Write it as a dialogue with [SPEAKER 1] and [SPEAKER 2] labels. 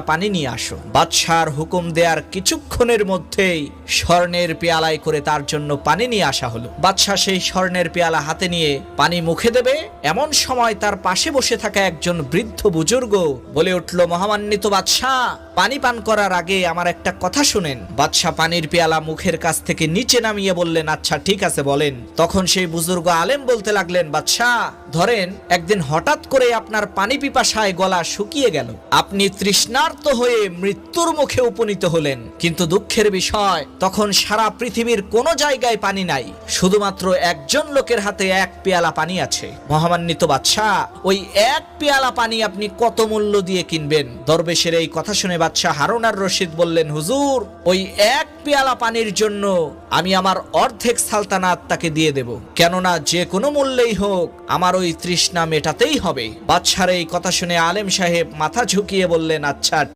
[SPEAKER 1] পানি নিয়ে আসো বাদশাহ হুকুম দেওয়ার কিছুক্ষণের মধ্যেই স্বর্ণের পেয়ালায় করে তার জন্য পানি নিয়ে আসা হলো। বাদশাহ সেই স্বর্ণের পেয়ালা হাতে নিয়ে পানি মুখে দেবে। এমন সময় তার পাশে বসে থাকা একজন বৃদ্ধ বুজুর্গ বলে উঠল, মহামান্বিত বাদশাহ পানি পান করার আগে আমার একটা কথা শুনেন। বাদশাহ পানির পেয়ালা মুখের কাছ থেকে নিচে নামিয়ে বললেন আচ্ছা ঠিক আছে, বলেন। তখন সেই বুজুর্গ আলেম বলতে লাগলেন বাদশাহ ধরেন, একদিন হঠাৎ করে আপনার পানি পিপাসায় গলা শুকিয়ে গেল। আপনি তৃষ্ণার্ত হয়ে মৃত্যুর মুখে উপনীত হলেন। কিন্তু দুঃখের বিষয়, তখন সারা পৃথিবীর কোনো জায়গায় পানি নাই। শুধুমাত্র একজন লোকের হাতে এক পেয়ালা পানি আছে। মহামান্বিত বাদশাহ ওই এক পেয়ালা পানি আপনি কত মূল্য দিয়ে কিনবেন? দরবেশের এই কথা শুনে বাদশাহ হারুনার রশিদ বললেন, হুজুর, ওই এক পেয়ালা পানির জন্য আমি আমার অর্ধেক সালতানাত তাকে দিয়ে দেব। কেননা যে কোনো মূল্যেই হোক, আমার ওই তৃষ্ণা মেটাতেই হবে। বাদশার এই কথা শুনে আলেম সাহেব মাথা ঝুঁকিয়ে বললেন আচ্ছা